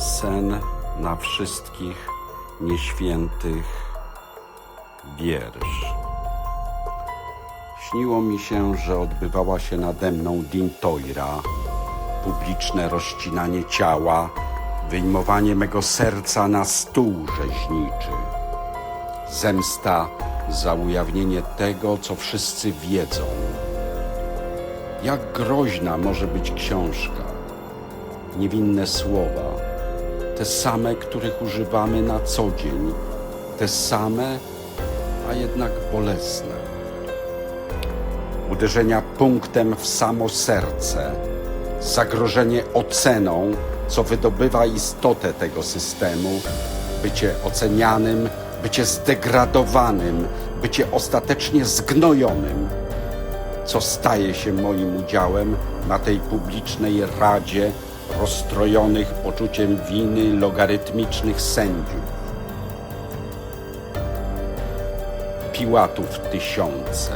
Sen na wszystkich nieświętych wiersz. Śniło mi się, że odbywała się nade mną dintoira, publiczne rozcinanie ciała, wyjmowanie mego serca na stół rzeźniczy. Zemsta za ujawnienie tego, co wszyscy wiedzą. Jak groźna może być książka? Niewinne słowa, te same, których używamy na co dzień, te same, a jednak bolesne. Uderzenia punktem w samo serce, zagrożenie oceną, co wydobywa istotę tego systemu, bycie ocenianym, bycie zdegradowanym, bycie ostatecznie zgnojonym. Co staje się moim udziałem na tej publicznej radzie rozstrojonych poczuciem winy logarytmicznych sędziów. Piłatów tysiące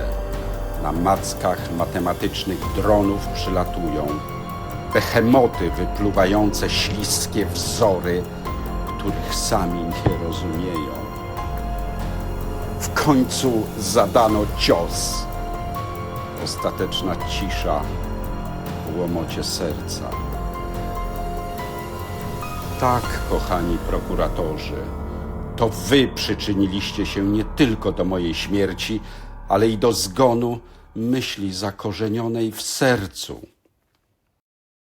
na mackach matematycznych dronów przylatują, behemoty wypluwające śliskie wzory, których sami nie rozumieją. W końcu zadano cios ostateczna cisza w łomocie serca. Tak, kochani prokuratorzy, to wy przyczyniliście się nie tylko do mojej śmierci, ale i do zgonu myśli zakorzenionej w sercu.